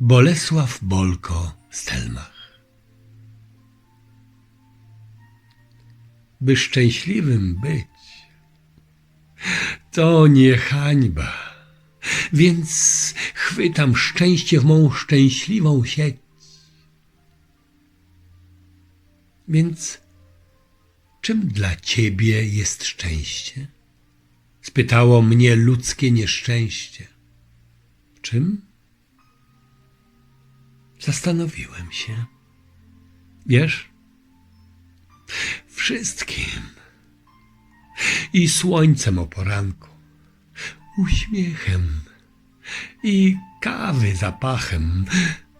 Bolesław Bolko Stelmach. By szczęśliwym być, to nie hańba, więc chwytam szczęście w mą szczęśliwą sieć. Więc czym dla ciebie jest szczęście? Spytało mnie ludzkie nieszczęście. Czym? Zastanowiłem się. Wiesz? Wszystkim. I słońcem o poranku, uśmiechem, i kawy zapachem,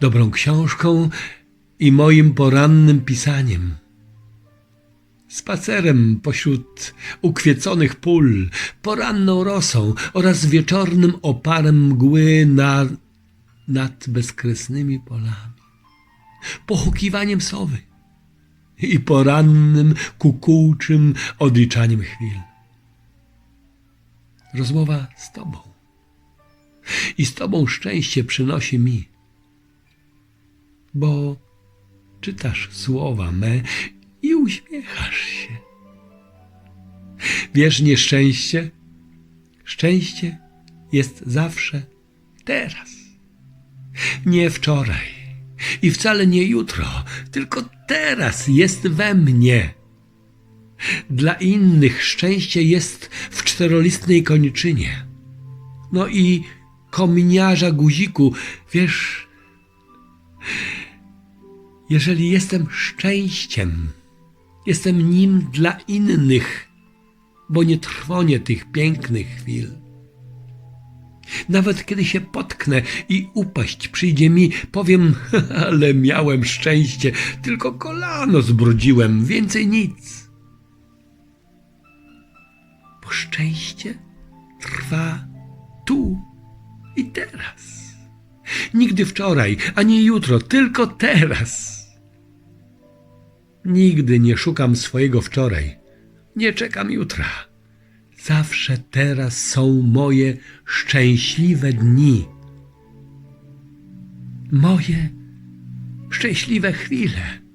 dobrą książką i moim porannym pisaniem. Spacerem pośród ukwieconych pól, poranną rosą oraz wieczornym oparem mgły na, nad bezkresnymi polami, pochukiwaniem sowy i porannym, kukułczym odliczaniem chwil. Rozmowa z Tobą. I z Tobą szczęście przynosi mi, bo czytasz słowa me i uśmiechasz się. Wiesz, nieszczęście? Szczęście jest zawsze teraz. Nie wczoraj i wcale nie jutro, tylko teraz jest we mnie. Dla innych szczęście jest w czterolistnej koniczynie. No i kominiarza guziku, wiesz, jeżeli jestem szczęściem, jestem nim dla innych, bo nie trwonię tych pięknych chwil. Nawet kiedy się potknę i upaść przyjdzie mi, powiem, ale miałem szczęście, tylko kolano zbrudziłem, więcej nic. Bo szczęście trwa tu i teraz. Nigdy wczoraj, ani jutro, tylko teraz. Nigdy nie szukam swojego wczoraj, nie czekam jutra. Zawsze teraz są moje szczęśliwe dni. Moje szczęśliwe chwile.